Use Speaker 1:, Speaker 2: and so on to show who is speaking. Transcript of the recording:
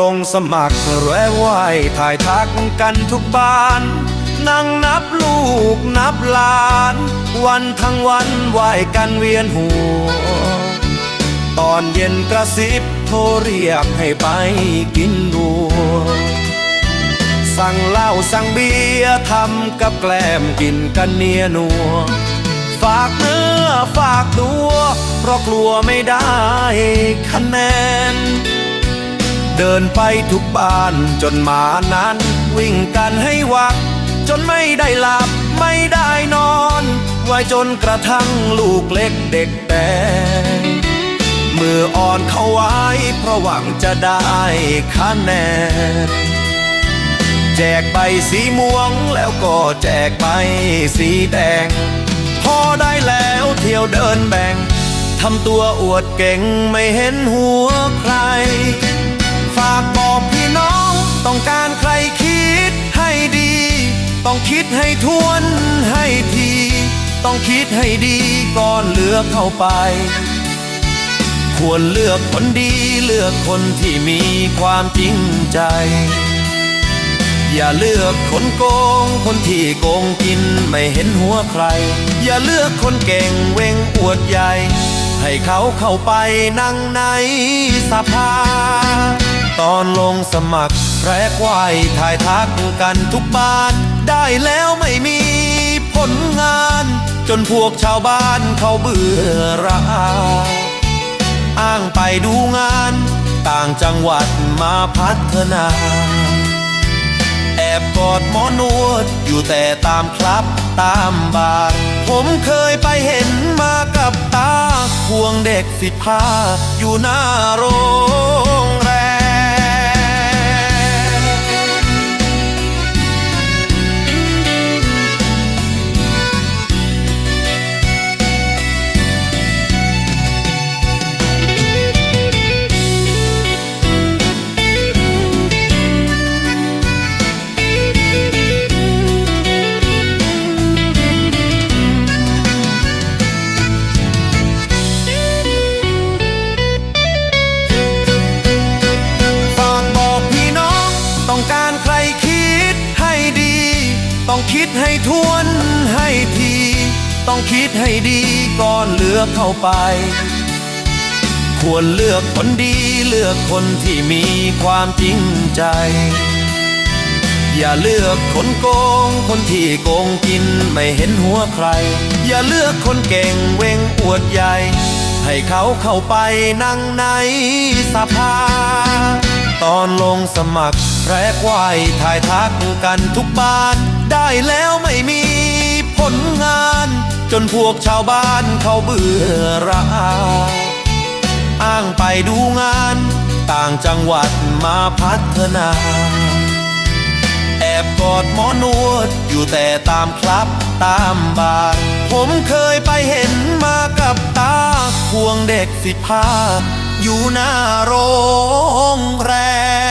Speaker 1: ลงสมัครแวะไหวถ่ายทักกันทุกบ้าน นั่งนับลูกนับหลาน วันทั้งวันไหวกันเวียนหัว ตอนเย็นกระซิบโทรเรียกให้ไปกินดัวสั่งเหล้าสั่งเบียร์ทำกับแกล้มกินกันเนียนัว ฝากเนื้อฝากตัว เพราะกลัวไม่ได้คะแนน เดินไปทุกบ้านจนหมานั้น วิ่งกันให้วัก จนไม่ได้หลับไม่ได้นอน ไว้จนกระทั่งลูกเล็กเด็กแดงมืออ่อนเขาไว้ เพราะหวังจะได้คะแนนแจกใบสีม่วงแล้วก็แจกใบสีแดง พอได้แล้วเที่ยวเดินแบ่งทำตัวอวดเก่งไม่เห็นหัวใคร ฝากบอกพี่น้อง ต้องการใครคิดให้ดี ต้องคิดให้ทวนให้ที ต้องคิดให้ดีก่อนเลือกเข้าไป ควรเลือกคนดีเลือกคนที่มีความจริงใจ อย่าเลือกคนโกง คนที่โกงกินไม่เห็นหัวใคร อย่าเลือกคนเก่งเวงอวดใหญ่ให้เขาเข้าไปนั่งในสภา สมัครแรกไหวถ่ายทักกันทุกบ้าน ได้แล้วไม่มีผลงาน จนพวกชาวบ้านเขาเบื่อราอ้างไปดูงาน ต่างจังหวัดมาพัฒนา แอบกอดหมอนวดอยู่แต่ตามคลับตามบาร์ผมเคยไปเห็นมากับตาควงเด็กสิบห้าอยู่หน้าโรงแรม ต้องคิดให้ทวนให้ที ต้องคิดให้ดีก่อนเลือกเข้าไป ควรเลือกคนดีเลือกคนที่มีความจริงใจ อย่าเลือกคนโกง คนที่โกงกินไม่เห็นหัวใคร อย่าเลือกคนเก่งเวงอวดใหญ่ ให้เขาเข้าไปนั่งในสภาตอนลงสมัครแรกไหวถ่ายทักกันทุกบ้าน ได้แล้วไม่มีผลงาน จนพวกชาวบ้านเขาเบื่อราอ้างไปดูงาน ต่างจังหวัดมาพัฒนา แอบกอดหมอนวดอยู่แต่ตามคลับตามบาร์ผมเคยไปเห็นมากับตาควงเด็กสิบห้าอยู่หน้าโรงแร่